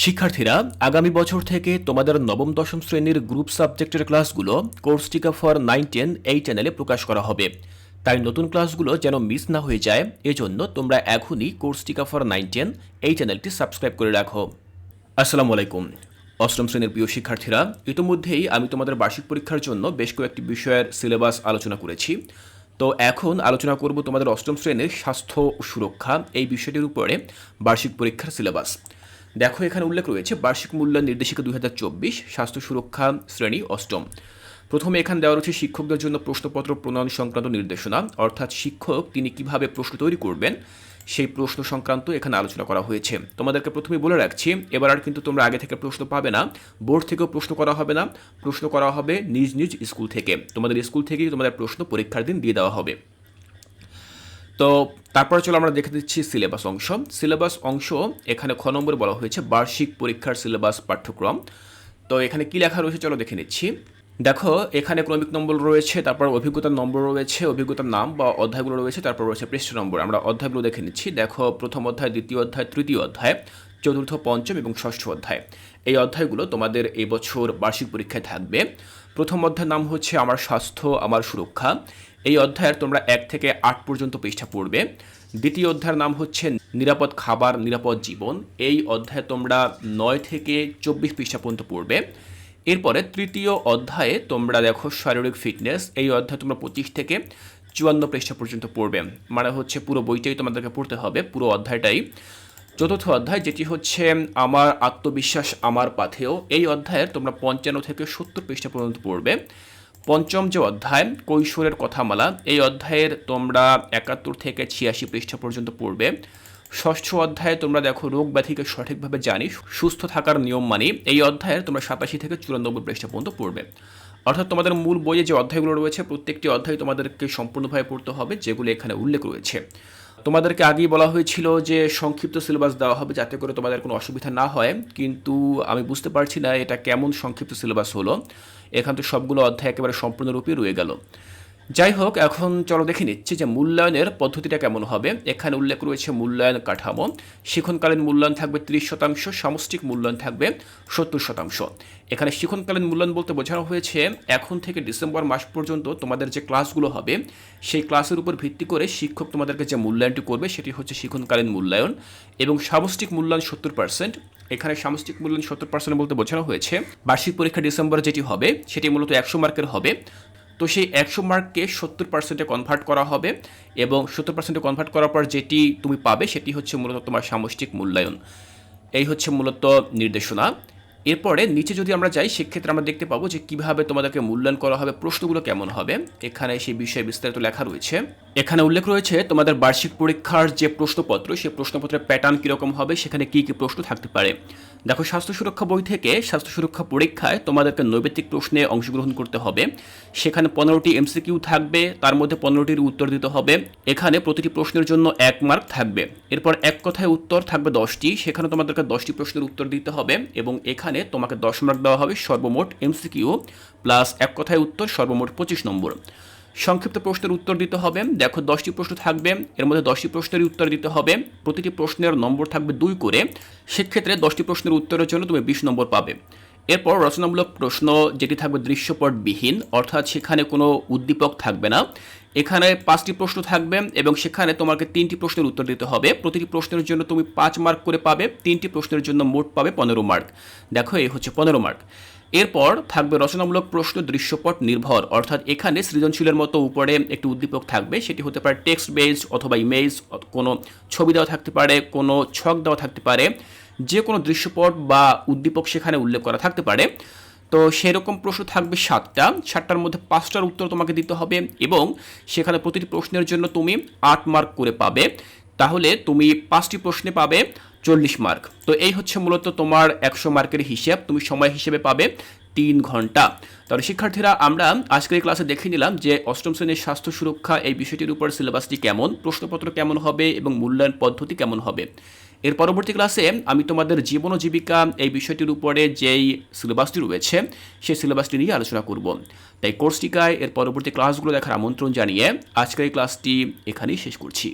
শিক্ষার্থীরা, আগামী বছর থেকে তোমাদের নবম, দশম শ্রেণির গ্রুপ সাবজেক্টের ক্লাসগুলো কোর্স টিকা ফর নাইন, টেন এই চ্যানেলে প্রকাশ করা হবে। তাই নতুন ক্লাসগুলো যেন মিস না হয়ে যায়, এজন্য তোমরা এখনই কোর্স টিকা ফর নাইন, টেন এই চ্যানেলটি সাবস্ক্রাইব করে রাখো। আসসালামু আলাইকুম। অষ্টম শ্রেণির প্রিয় শিক্ষার্থীরা, ইতিমধ্যেই আমি তোমাদের বার্ষিক পরীক্ষার জন্য বেশ কয়েকটি বিষয়ের সিলেবাস আলোচনা করেছি। তো এখন আলোচনা করব তোমাদের অষ্টম শ্রেণির স্বাস্থ্য সুরক্ষা, এই বিষয়টির উপরে বার্ষিক পরীক্ষার সিলেবাস। দেখো, এখানে উল্লেখ রয়েছে, বার্ষিক মূল্যায়ন নির্দেশিকা দুই হাজার চব্বিশ, স্বাস্থ্য সুরক্ষা শ্রেণি অষ্টম। প্রথমে এখানে দেওয়া রয়েছে শিক্ষকদের জন্য প্রশ্নপত্র প্রণয়ন সংক্রান্ত নির্দেশনা। অর্থাৎ শিক্ষক, তিনি কীভাবে প্রশ্ন তৈরি করবেন, সেই প্রশ্ন সংক্রান্ত এখানে আলোচনা করা হয়েছে। তোমাদেরকে প্রথমে বলে রাখছি, এবার আর কিন্তু তোমরা আগে থেকে প্রশ্ন পাবে না, বোর্ড থেকেও প্রশ্ন করা হবে না, প্রশ্ন করা হবে নিজ নিজ স্কুল থেকে। তোমাদের স্কুল থেকেই তোমাদের প্রশ্ন পরীক্ষার দিন দিয়ে দেওয়া হবে। তো তারপরে চলো আমরা দেখে দিচ্ছি সিলেবাস অংশ। সিলেবাস অংশ এখানে খ নম্বরে বলা হয়েছে বার্ষিক পরীক্ষার সিলেবাস পাঠ্যক্রম। তো এখানে কি লেখা রয়েছে চলো দেখে নিচ্ছি। দেখো, এখানে ক্রমিক নম্বর রয়েছে, তারপর অভিজ্ঞতার নম্বর রয়েছে, অভিজ্ঞতার নাম বা অধ্যায়গুলো রয়েছে, তারপর রয়েছে পৃষ্ঠ নম্বর। আমরা অধ্যায়গুলো দেখে নিচ্ছি। দেখো, প্রথম অধ্যায়, দ্বিতীয় অধ্যায়, তৃতীয় অধ্যায়, চতুর্থ, পঞ্চম এবং ষষ্ঠ অধ্যায়। এই অধ্যায়গুলো তোমাদের এবছর বার্ষিক পরীক্ষায় থাকবে। প্রথম অধ্যায়ের নাম হচ্ছে আমার স্বাস্থ্য, আমার সুরক্ষা। এই অধ্যায়ের তোমরা এক থেকে আট পর্যন্ত পৃষ্ঠা পড়বে। দ্বিতীয় অধ্যায়ের নাম হচ্ছে নিরাপদ খাবার, নিরাপদ জীবন। এই অধ্যায়ে তোমরা নয় থেকে চব্বিশ পৃষ্ঠা পর্যন্ত পড়বে। এরপরে তৃতীয় অধ্যায়ে তোমরা দেখো শারীরিক ফিটনেস। এই অধ্যায়ে তোমরা পঁচিশ থেকে চুয়ান্ন পৃষ্ঠা পর্যন্ত পড়বে। মানে হচ্ছে পুরো বইটাই তোমাদেরকে পড়তে হবে, পুরো অধ্যায়টাই। চতুর্থ অধ্যায় যেটি হচ্ছে আমার আত্মবিশ্বাস আমার পাথেও এই অধ্যায়ের তোমরা পঞ্চান্ন থেকে সত্তর পৃষ্ঠা পর্যন্ত পড়বে। পঞ্চম যে অধ্যায়, কৈশোরের কথামালা, এই অধ্যায়ের তোমরা একাত্তর থেকে ছিয়াশি পৃষ্ঠা পর্যন্ত পড়বে। ষষ্ঠ অধ্যায়ে তোমরা দেখো, রোগ ব্যাধিকে সঠিকভাবে জানি, সুস্থ থাকার নিয়ম মানি, এই অধ্যায়ের তোমরা সাতাশি থেকে চুরানব্বই পৃষ্ঠা পর্যন্ত পড়বে। অর্থাৎ তোমাদের মূল বইয়ে যে অধ্যায়গুলো রয়েছে, প্রত্যেকটি অধ্যায় তোমাদেরকে সম্পূর্ণভাবে পড়তে হবে, যেগুলো এখানে উল্লেখ রয়েছে। তোমাদেরকে আগেই বলা হয়েছিল যে সংক্ষিপ্ত সিলেবাস দেওয়া হবে যাতে করে তোমাদের কোনো অসুবিধা না হয়, কিন্তু আমি বুঝতে পারছি না এটা কেমন সংক্ষিপ্ত সিলেবাস হলো। এখান তো সবগুলো অধ্যায় একেবারে সম্পূর্ণরূপে রয়ে গেল। যাই হোক এখন চলো দেখে নিচ্ছি যে মূল্যায়নের পদ্ধতিটা কেমন হবে। এখানে উল্লেখ রয়েছে মূল্যায়ন কাঠামো। শিখনকালীন মূল্যায়ন থাকবে ত্রিশ শতাংশ, সামষ্টিক মূল্যায়ন থাকবে সত্তর শতাংশ। এখানে শিখনকালীন মূল্যায়ন বলতে বোঝানো হয়েছে, এখন থেকে ডিসেম্বর মাস পর্যন্ত তোমাদের যে ক্লাসগুলো হবে, সেই ক্লাসের উপর ভিত্তি করে শিক্ষক তোমাদেরকে যে মূল্যায়নটি করবে, সেটি হচ্ছে শিখনকালীন মূল্যায়ন এবং সামষ্টিক মূল্যায়ন সত্তর পার্সেন্ট। এখানে সামষ্টিক মূল্যায়ন সত্তর পার্সেন্ট বলতে বোঝানো হয়েছে, বার্ষিক পরীক্ষা ডিসেম্বরে যেটি হবে, সেটি মূলত একশো মার্কের হবে। তো সেই একশো মার্ককে সত্তর পার্সেন্টে কনভার্ট করা হবে এবং সত্তর পার্সেন্টে কনভার্ট করার পর যেটি তুমি পাবে সেটি হচ্ছে মূলত তোমার সামষ্টিক মূল্যায়ন। এই হচ্ছে মূলত নির্দেশনা। এরপরে নিচে যদি আমরা যাই, সেক্ষেত্রে আমরা দেখতে পাবো যে কীভাবে তোমাদেরকে মূল্যায়ন করা হবে, প্রশ্নগুলো কেমন হবে। এখানে সেই বিষয়ে বিস্তারিত লেখা রয়েছে। এখানে উল্লেখ রয়েছে, তোমাদের বার্ষিক পরীক্ষার যে প্রশ্নপত্র সেই প্রশ্নপত্রের প্যাটার্ন কীরকম হবে, সেখানে কী কী প্রশ্ন থাকতে পারে। দেখো, স্বাস্থ্য সুরক্ষা বই থেকে স্বাস্থ্য সুরক্ষা পরীক্ষায় তোমাদেরকে নৈবেতিক প্রশ্নে অংশগ্রহণ করতে হবে। সেখানে পনেরোটি এমসিকিউ থাকবে, তার মধ্যে পনেরোটির উত্তর দিতে হবে। এখানে প্রতিটি প্রশ্নের জন্য এক মার্ক থাকবে। এরপর এক কথায় উত্তর থাকবে দশটি, সেখানে তোমাদেরকে দশটি প্রশ্নের উত্তর দিতে হবে এবং এখানে তোমাকে দশ মার্ক দেওয়া হবে, সর্বমোট এমসিকিউ প্লাস এক কথায় উত্তর, সর্বমোট পঁচিশ নম্বর। সংক্ষিপ্ত প্রশ্নের উত্তর দিতে হবে, দেখো দশটি প্রশ্ন থাকবে, এর মধ্যে দশটি প্রশ্নের উত্তর দিতে হবে, প্রতিটি প্রশ্নের নম্বর থাকবে দুই করে, সেক্ষেত্রে দশটি প্রশ্নের উত্তরের জন্য তুমি বিশ নম্বর পাবে। এরপর রচনামূলক প্রশ্ন, যেটি থাকবে দৃশ্যপটবিহীন, অর্থাৎ সেখানে কোনো উদ্দীপক থাকবে না। এখানে পাঁচটি প্রশ্ন থাকবে এবং সেখানে তোমাকে তিনটি প্রশ্নের উত্তর দিতে হবে। প্রতিটি প্রশ্নের জন্য তুমি পাঁচ মার্ক করে পাবে, তিনটি প্রশ্নের জন্য মোট পাবে পনেরো মার্ক দেখো, এই হচ্ছে পনেরো মার্ক এরপর থাকবে রচনামূলক প্রশ্ন, দৃশ্যপট নির্ভর। অর্থাৎ এখানে সৃজনশীলের মতো উপরে একটি উদ্দীপক থাকবে, সেটি হতে পারে টেক্সট বেসড অথবা ইমেজ কোনো ছবি দেওয়া থাকতে পারে, কোনো ছক দেওয়া থাকতে পারে যে কোনো দৃশ্যপট বা উদ্দীপক সেখানে উল্লেখ করা থাকতে পারে। তো সেরকম প্রশ্ন থাকবে সাতটা। সাতটার মধ্যে পাঁচটার উত্তর তোমাকে দিতে হবে এবং সেখানে প্রতিটি প্রশ্নের জন্য তুমি আট মার্ক করে পাবে। তাহলে তুমি পাঁচটি প্রশ্নে পাবে চল্লিশ মার্ক তো এই হচ্ছে মূলত তোমার একশো মার্কের হিসেব। তুমি সময় হিসেবে পাবে তিন ঘণ্টা। তাহলে শিক্ষার্থীরা, আমরা আজকের ক্লাসে দেখে নিলাম যে অষ্টম শ্রেণির স্বাস্থ্য সুরক্ষা এই বিষয়টির উপর সিলেবাসটি কেমন, প্রশ্নপত্র কেমন হবে এবং মূল্যায়ন পদ্ধতি কেমন হবে। এর পরবর্তী ক্লাসে আমি তোমাদের জীবন ও জীবিকা এই বিষয়টির উপরে যেই সিলেবাসটি রয়েছে, সেই সিলেবাসটি নিয়ে আলোচনা করব। তাই কোর্সটিকায় এর পরবর্তী ক্লাসগুলো দেখার আমন্ত্রণ জানিয়ে আজকের এই ক্লাসটি এখানেই শেষ করছি।